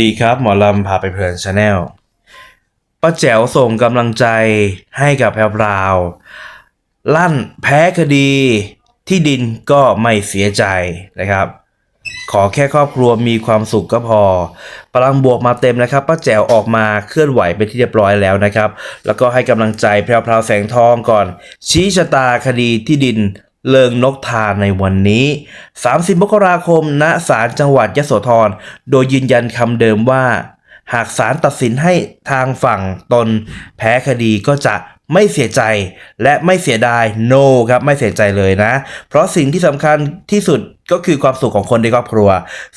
ดีครับ หมอลำพาไปเพลินชาแนลป้าแจ๋วส่งกำลังใจให้กับแพรวพราว ลั่นแพ้คดีที่ดินก็ไม่เสียใจนะครับ ขอแค่ครอบครัวมีความสุขก็พอพลังบวกมาเต็มนะครับป้าแจ๋วออกมาเคลื่อนไหวไปนที่เรียบร้อยแล้วนะครับ แล้วก็ให้กำลังใจแพรวพรวแสงทองก่อน ชี้ชะตาคดีที่ดิน เลิงนกทาในวันนี้ 30 มกราคม ณ ศาลจังหวัดยโสธร โดยยืนยันคำเดิมว่า หากศาลตัดสินให้ทางฝั่งตน แพ้คดีก็จะ ไม่เสียใจและไม่เสียดาย no ครับไม่เสียใจเลยนะ เพราะสิ่งที่สำคัญที่สุดก็คือความสุขของคนในครอบครัว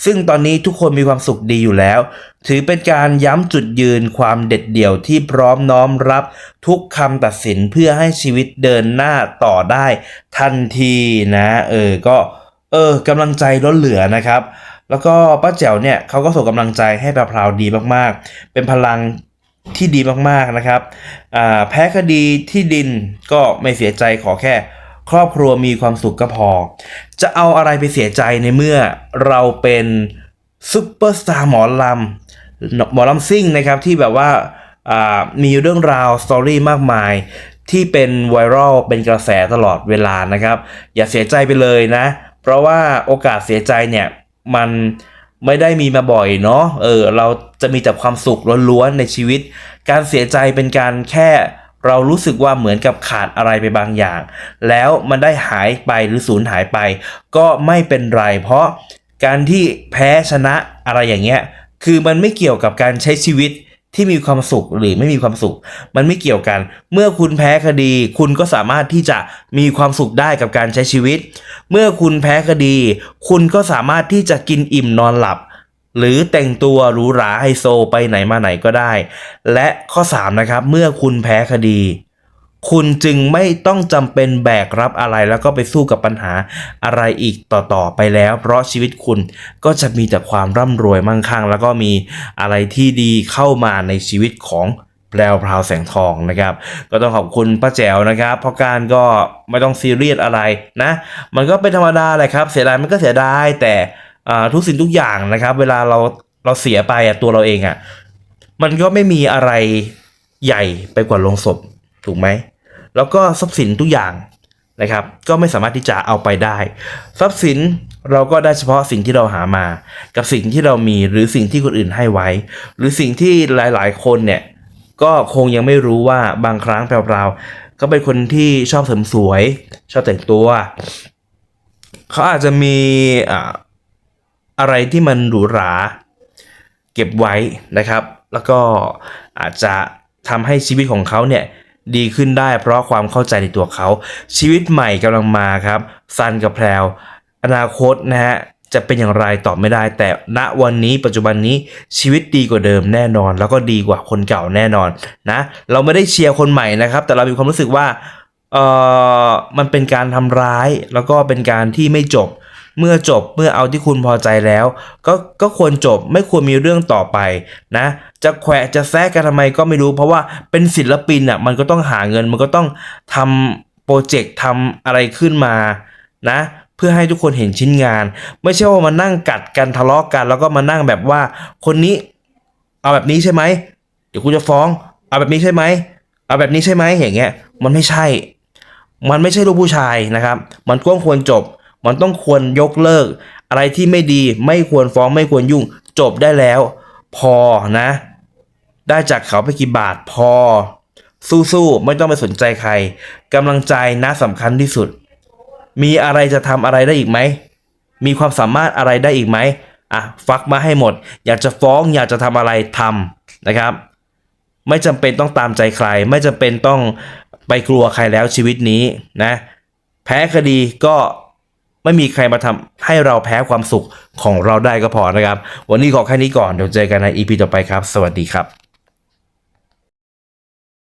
ซึ่งตอนนี้ทุกคนมีความสุขดีอยู่แล้ว ถือเป็นการย้ำจุดยืนความเด็ดเดี่ยวที่พร้อมน้อมรับทุกคำตัดสินเพื่อให้ชีวิตเดินหน้าต่อได้ทันทีนะ เออก็เออกำลังใจล้นเหลือนะครับ แล้วก็ป้าแจ๋วเนี่ยเขาก็ส่งกำลังใจให้แพราวดีมากๆ เป็นพลัง ที่ดีมากๆนะครับแพ้คดีที่ดินก็ไม่เสียใจขอแค่ ครอบครัวมีความสุขก็พอ จะเอาอะไรไปเสียใจในเมื่อเราเป็นซุปเปอร์สตาร์หมอลำหมอลำซิ่งนะครับที่แบบว่ามีเรื่องราวสตอรี่มากมาย ที่เป็นไวรัลเป็นกระแสตลอดเวลานะครับ อย่าเสียใจไปเลยนะ เพราะว่าโอกาสเสียใจเนี่ยมัน ไม่ได้มีมาบ่อยเนาะเออเราจะมีแต่ความสุขล้วนๆในชีวิต การเสียใจเป็นการแค่เรารู้สึกว่าเหมือนกับขาดอะไรไปบางอย่าง แล้วมันได้หายไปหรือสูญหายไป ก็ไม่เป็นไร เพราะการที่แพ้ชนะอะไรอย่างเงี้ยคือมันไม่เกี่ยวกับการใช้ชีวิต ที่มีความสุขหรือไม่มีความสุข มันไม่เกี่ยวกัน เมื่อคุณแพ้คดี คุณก็สามารถที่จะมีความสุขได้กับการใช้ชีวิต เมื่อคุณแพ้คดี คุณก็สามารถที่จะกินอิ่มนอนหลับ หรือแต่งตัวหรูหราไฮโซไปไหนมาไหนก็ได้ และข้อ 3 นะครับ เมื่อคุณแพ้คดี คุณจึงไม่ต้องจำเป็นแบกรับอะไรแล้วก็ไปสู้กับปัญหาอะไรอีกต่อๆไปแล้ว เพราะชีวิตคุณก็จะมีแต่ความร่ำรวยมั่งคั่ง แล้วก็มีอะไรที่ดีเข้ามาในชีวิตของแปลวพราวแสงทองนะครับ ก็ต้องขอบคุณป้าแจ๋วนะครับ เพราะการก็ไม่ต้องซีเรียสอะไรนะ มันก็เป็นธรรมดาแหละครับ เสียดายมันก็เสียดายแต่ทุกสิ่งทุกอย่างนะครับ เวลาเราเราเสียไปตัวเราเองอะมันก็ไม่มีอะไรใหญ่ไปกว่าโลงศพถูกไหม แล้วก็ทรัพย์สินทุกอย่างนะครับ ก็ไม่สามารถที่จะเอาไปได้ ทรัพย์สินเราก็ได้เฉพาะสิ่งที่เราหามา กับสิ่งที่เรามีหรือสิ่งที่คนอื่นให้ไว้ หรือสิ่งที่หลายๆ คนเนี่ยก็คงยังไม่รู้ว่าบางครั้งแพรวๆก็เป็นคนที่ชอบเสริมสวย ชอบแต่งตัว เขาอาจจะมีอ่าอะไรที่มันหรูหรา เก็บไว้นะครับ แล้วก็อาจจะทำให้ชีวิตของเขาเนี่ย ดีขึ้นได้เพราะความเข้าใจในตัวเขา ชีวิตใหม่กำลังมาครับซันกับแพรวอนาคตนะฮะจะเป็นอย่างไรตอบไม่ได้ แต่ณวันนี้ปัจจุบันนี้ชีวิตดีกว่าเดิมแน่นอน แล้วก็ดีกว่าคนเก่าแน่นอนนะเราไม่ได้เชียร์คนใหม่นะครับ แต่เรามีความรู้สึกว่าเออมันเป็นการทำร้ายแล้วก็เป็นการที่ไม่จบ เมื่อจบเมื่อเอาที่คุณพอใจแล้ว ก็ก็ควรจบไม่ควรมีเรื่องต่อไปนะ จะแขวะจะแซะกันทำไมก็ไม่รู้ เพราะว่าเป็นศิลปินอะมันก็ต้องหาเงินมันก็ต้องทำโปรเจกต์ทำอะไรขึ้นมานะเพื่อให้ทุกคนเห็นชิ้นงาน ไม่ใช่ว่ามานั่งกัดกันทะเลาะกัน แล้วก็มานั่งแบบว่า คนนี้ เอาแบบนี้ใช่ไหมเดี๋ยวกูจะฟ้อง เอาแบบนี้ใช่ไหมเอาแบบนี้ใช่ไหมอย่างเงี้ย มันไม่ใช่ มันไม่ใช่ลูกผู้ชายนะครับ มันก็ควรจบ มันต้องควรยกเลิก อะไรที่ไม่ดีไม่ควรฟ้องไม่ควรยุ่ง จบได้แล้ว พอนะ ได้จากเขาไปกี่บาทพอ สู้ๆไม่ต้องไปสนใจใครกำลังใจนะสำคัญที่สุด มีอะไรจะทำอะไรได้อีกไหมมีความสามารถอะไรได้อีกไหมอะฟักมาให้หมด อยากจะฟ้องอยากจะทำอะไรทำนะครับ ไม่จำเป็นต้องตามใจใคร ไม่จำเป็นต้องไปกลัวใครแล้วชีวิตนี้นะ แพ้คดีก็ ไม่มีใครมาทำให้เราแพ้ความสุขของเราได้ก็พอนะครับ วันนี้ขอแค่นี้ก่อนเดี๋ยวเจอกันในอีพีต่อไปครับ สวัสดีครับ